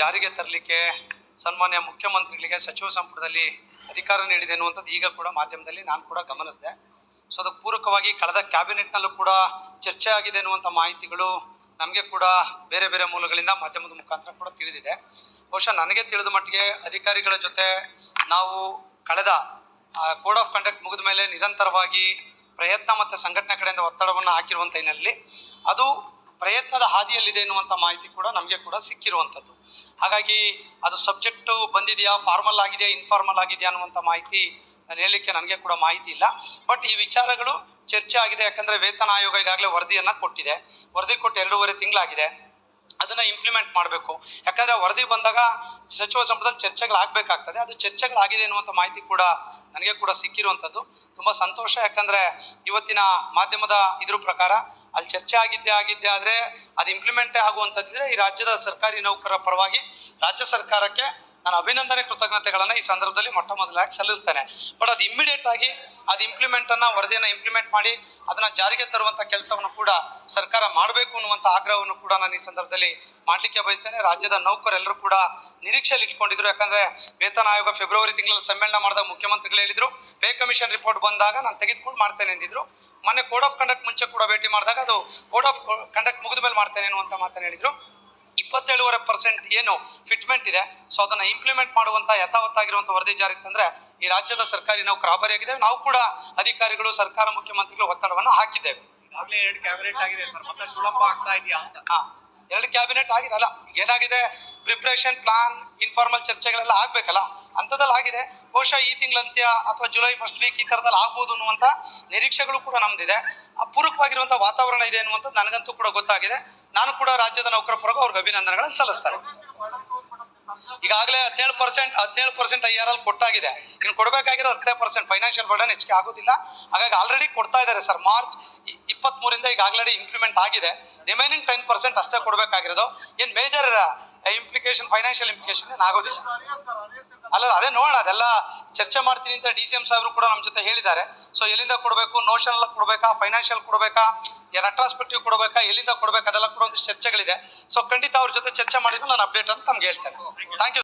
ಜಾರಿಗೆ ತರಲಿಕ್ಕೆ ಸನ್ಮಾನ್ಯ ಮುಖ್ಯಮಂತ್ರಿಗಳಿಗೆ ಸಚಿವ ಸಂಪುಟದಲ್ಲಿ ಅಧಿಕಾರ ನೀಡಿದೆ ಅನ್ನುವಂಥದ್ದು ಈಗ ಕೂಡ ಮಾಧ್ಯಮದಲ್ಲಿ ನಾನು ಕೂಡ ಗಮನಿಸಿದೆ. ಸೊ ಅದಕ್ಕೆ ಪೂರಕವಾಗಿ ಕಳೆದ ಕ್ಯಾಬಿನೆಟ್ನಲ್ಲೂ ಕೂಡ ಚರ್ಚೆ ಆಗಿದೆ ಅನ್ನುವಂಥ ಮಾಹಿತಿಗಳು ನಮಗೆ ಕೂಡ ಬೇರೆ ಬೇರೆ ಮೂಲಗಳಿಂದ ಮಾಧ್ಯಮದ ಮುಖಾಂತರ ಕೂಡ ತಿಳಿದಿದೆ. ಬಹುಶಃ ನನಗೆ ತಿಳಿದ ಮಟ್ಟಿಗೆ ಅಧಿಕಾರಿಗಳ ಜೊತೆ ನಾವು ಕಳೆದ ಕೋಡ್ ಆಫ್ ಕಂಡಕ್ಟ್ ಮುಗಿದ ಮೇಲೆ ನಿರಂತರವಾಗಿ ಪ್ರಯತ್ನ ಮತ್ತು ಸಂಘಟನೆ ಕಡೆಯಿಂದ ಒತ್ತಡವನ್ನು ಹಾಕಿರುವಂಥ ಹಿನ್ನೆಲೆಯಲ್ಲಿ ಅದು ಪ್ರಯತ್ನದ ಹಾದಿಯಲ್ಲಿದೆ ಎನ್ನುವಂಥ ಮಾಹಿತಿ ಕೂಡ ನಮಗೆ ಕೂಡ ಸಿಕ್ಕಿರುವಂಥದ್ದು ಹಾಗಾಗಿ ಅದು ಸಬ್ಜೆಕ್ಟು ಬಂದಿದೆಯಾ ಫಾರ್ಮಲ್ ಆಗಿದೆಯಾ ಇನ್ಫಾರ್ಮಲ್ ಆಗಿದೆಯಾ ಅನ್ನುವಂಥ ಮಾಹಿತಿ ಹೇಳಲಿಕ್ಕೆ ನನಗೆ ಕೂಡ ಮಾಹಿತಿ ಇಲ್ಲ. ಬಟ್ ಈ ವಿಚಾರಗಳು ಚರ್ಚೆ ಆಗಿದೆ, ಯಾಕಂದರೆ ವೇತನ ಆಯೋಗ ಈಗಾಗಲೇ ವರದಿಯನ್ನು ಕೊಟ್ಟಿದೆ. ವರದಿ ಕೊಟ್ಟು ಎರಡೂವರೆ ತಿಂಗಳಾಗಿದೆ. ಅದನ್ನ ಇಂಪ್ಲಿಮೆಂಟ್ ಮಾಡಬೇಕು. ಯಾಕಂದ್ರೆ ವರದಿ ಬಂದಾಗ ಸಚಿವ ಸಂಪುಟದಲ್ಲಿ ಚರ್ಚೆಗಳಾಗಬೇಕಾಗ್ತದೆ ಅದು ಚರ್ಚೆಗಳಾಗಿದೆ ಎನ್ನುವಂಥ ಮಾಹಿತಿ ಕೂಡ ನನಗೆ ಕೂಡ ಸಿಕ್ಕಿರುವಂಥದ್ದು ತುಂಬ ಸಂತೋಷ, ಯಾಕಂದ್ರೆ ಇವತ್ತಿನ ಮಾಧ್ಯಮದ ಇದ್ರ ಪ್ರಕಾರ ಅಲ್ಲಿ ಚರ್ಚೆ ಆಗಿದ್ದೆ ಆಗಿದ್ದೆ ಆದರೆ ಅದು ಇಂಪ್ಲಿಮೆಂಟ್ ಆಗುವಂಥದ್ದಿದ್ರೆ ಈ ರಾಜ್ಯದ ಸರ್ಕಾರಿ ನೌಕರರ ಪರವಾಗಿ ರಾಜ್ಯ ಸರ್ಕಾರಕ್ಕೆ ನಾನು ಅಭಿನಂದನೆ, ಕೃತಜ್ಞತೆಗಳನ್ನು ಈ ಸಂದರ್ಭದಲ್ಲಿ ಮೊಟ್ಟ ಮೊದಲಾಗಿ ಸಲ್ಲಿಸ್ತೇನೆ. ಬಟ್ ಅದು ಇಮ್ಮಿಡಿಯೇಟ್ ಆಗಿ ಅದು ಇಂಪ್ಲಿಮೆಂಟ್ ಅನ್ನ, ವರದಿಯನ್ನು ಇಂಪ್ಲಿಮೆಂಟ್ ಮಾಡಿ ಅದನ್ನ ಜಾರಿಗೆ ತರುವಂತ ಕೆಲಸವನ್ನು ಕೂಡ ಸರ್ಕಾರ ಮಾಡಬೇಕು ಅನ್ನುವಂಥ ಆಗ್ರಹವನ್ನು ಕೂಡ ನಾನು ಈ ಸಂದರ್ಭದಲ್ಲಿ ಮಾಡಲಿಕ್ಕೆ ಬಯಸ್ತೇನೆ. ರಾಜ್ಯದ ನೌಕರೆಲ್ಲರೂ ಕೂಡ ನಿರೀಕ್ಷೆಯಲ್ಲಿ ಇಟ್ಕೊಂಡಿದ್ರು. ಯಾಕಂದ್ರೆ ವೇತನ ಆಯೋಗ ಫೆಬ್ರವರಿ ತಿಂಗಳಲ್ಲಿ ಸಮ್ಮೇಳನ ಮಾಡಿದಾಗ ಮುಖ್ಯಮಂತ್ರಿಗಳು ಹೇಳಿದ್ರು, ಪೇ ಕಮಿಷನ್ ರಿಪೋರ್ಟ್ ಬಂದಾಗ ನಾನು ತೆಗೆದುಕೊಂಡು ಮಾಡ್ತೇನೆ ಎಂದಿದ್ರು ಮೊನ್ನೆ ಕೋಡ್ ಆಫ್ ಕಂಡಕ್ಟ್ ಮುಂಚೆ ಕೂಡ ಭೇಟಿ ಮಾಡಿದಾಗ ಅದು ಕೋಡ್ ಆಫ್ ಕಂಡಕ್ಟ್ ಮುಗಿದ ಮೇಲೆ ಮಾಡ್ತೇನೆ ಅಂತ ಮಾತನ್ನು ಹೇಳಿದ್ರು. ಇಪ್ಪತ್ತೇಳುವರೆ ಪರ್ಸೆಂಟ್ ಏನು ಫಿಟ್ಮೆಂಟ್ ಇದೆ. ಸೊ ಅದನ್ನ ಇಂಪ್ಲಿಮೆಂಟ್ ಮಾಡುವಂತ ಯಥಾವತ್ತಾಗಿರುವಂಥ ವರದಿ ಜಾರಿಗೆ ತಂದ್ರೆ ಈ ರಾಜ್ಯದ ಸರ್ಕಾರಿ ನಾವು ಕ್ರಾಬರಿ ಆಗಿದ್ದೇವೆ. ನಾವು ಕೂಡ ಅಧಿಕಾರಿಗಳು ಸರ್ಕಾರ ಮುಖ್ಯಮಂತ್ರಿಗಳು ಒತ್ತಡವನ್ನು ಹಾಕಿದ್ದೇವೆ. ಈಗಾಗಲೇ ಎರಡು ಕ್ಯಾಬಿನೆಟ್ ಆಗಿದೆ ಸರ್. ಮತ್ತೆ ಸುಲಭ ಆಗ್ತಾ ಇದೆಯಾ ಅಂತ. ಎರಡು ಕ್ಯಾಬಿನೆಟ್ ಆಗಿದೆ. ಅಲ್ಲ ಏನಾಗಿದೆ? ಪ್ರಿಪ್ರೇಷನ್ ಪ್ಲಾನ್ ಇನ್ಫಾರ್ಮಲ್ ಚರ್ಚೆಗಳೆಲ್ಲ ಆಗ್ಬೇಕಲ್ಲ? ಅಂಥದ್ದಲ್ಲಿ ಆಗಿದೆ. ಬಹುಶಃ ಈ ತಿಂಗಳಂತ್ಯ ಅಥವಾ ಜುಲೈ ಫಸ್ಟ್ ವೀಕ್ ಈ ಥರದಲ್ಲಿ ಆಗ್ಬೋದು ಅನ್ನುವಂಥ ನಿರೀಕ್ಷೆಗಳು ಕೂಡ ನಮ್ದಿದೆ. ಆ ಪೂರಕವಾಗಿರುವಂಥ ವಾತಾವರಣ ಇದೆ ಅನ್ನುವಂಥದ್ದು ನನಗಂತೂ ಕೂಡ ಗೊತ್ತಾಗಿದೆ. ನಾನು ಕೂಡ ರಾಜ್ಯದ ನೌಕರ ಪರಗೂ ಅವ್ರಿಗೆ ಅಭಿನಂದನೆಗಳನ್ನು ಸಲ್ಲಿಸ್ತಾರೆ ಈಗಾಗಲೇ ಹದಿನೇಳು ಪರ್ಸೆಂಟ್ ಹದಿನೇಳು ಪರ್ಸೆಂಟ್ ಐ ಆರ್ ಎಲ್ ಕೊಟ್ಟಾಗಿದೆ. ಇನ್ನು ಕೊಡಬೇಕಾಗಿರೋ ಹದಿನೈದು ಪರ್ಸೆಂಟ್ ಫೈನಾನ್ಷಿಯಲ್ ಬರ್ಡನ್ ಹೆಚ್ಚಿಗೆ ಆಗೋದಿಲ್ಲ. ಹಾಗಾಗಿ ಆಲ್ರೆಡಿ ಕೊಡ್ತಾ ಇದ್ದಾರೆ ಸರ್. ಮಾರ್ಚ್ ಇಪ್ಪತ್ತ್ ಮೂರಿಂದ ಈಗ ಆಲ್ರೆಡಿ ಇಂಪ್ಲಿಮೆಂಟ್ ಆಗಿದೆ. ರಿಮೈನಿಂಗ್ ಟೆನ್ ಪರ್ಸೆಂಟ್ ಅಷ್ಟೇ ಕೊಡಬೇಕಾಗಿರೋದು. ಏನು ಮೇಜರ್ ಇಂಪ್ಲಿಕೇಶನ್ ಫೈನಾನ್ಷಿಯಲ್ ಇಂಪ್ಲಿಕೇಶನ್ ಏನಾಗೋದಿಲ್ಲ ಅಲ್ಲ, ಅದೇ ನೋಡೋಣ, ಅದೆಲ್ಲ ಚರ್ಚೆ ಮಾಡ್ತೀನಿ ಅಂತ ಡಿ ಸಿ ಎಂ ಸಾಹೇಬರು ಕೂಡ ನಮ್ಮ ಜೊತೆ ಹೇಳಿದ್ದಾರೆ. ಸೊ ಎಲ್ಲಿಂದ ಕೊಡಬೇಕು? ನೋಷನ್ ಎಲ್ಲ ಕೊಡಬೇಕಾ? ಫೈನಾನ್ಷಿಯಲ್ ಕೊಡಬೇಕಾ? ರೆಟ್ರಾಸ್ಪೆಕ್ಟಿವ್ ಕೊಡಬೇಕಾ? ಎಲ್ಲಿಂದ ಕೊಡಬೇಕು? ಅದೆಲ್ಲ ಕೂಡ ಒಂದಿಷ್ಟು ಚರ್ಚೆಗಳಿದೆ. ಸೊ ಖಂಡಿತ ಅವ್ರ ಜೊತೆ ಚರ್ಚೆ ಮಾಡಿದ್ರು ನಾನು ಅಪ್ಡೇಟ್ ಅಂತ ತಮ್ಗೆ ಹೇಳ್ತೇನೆ ಥ್ಯಾಂಕ್ ಯು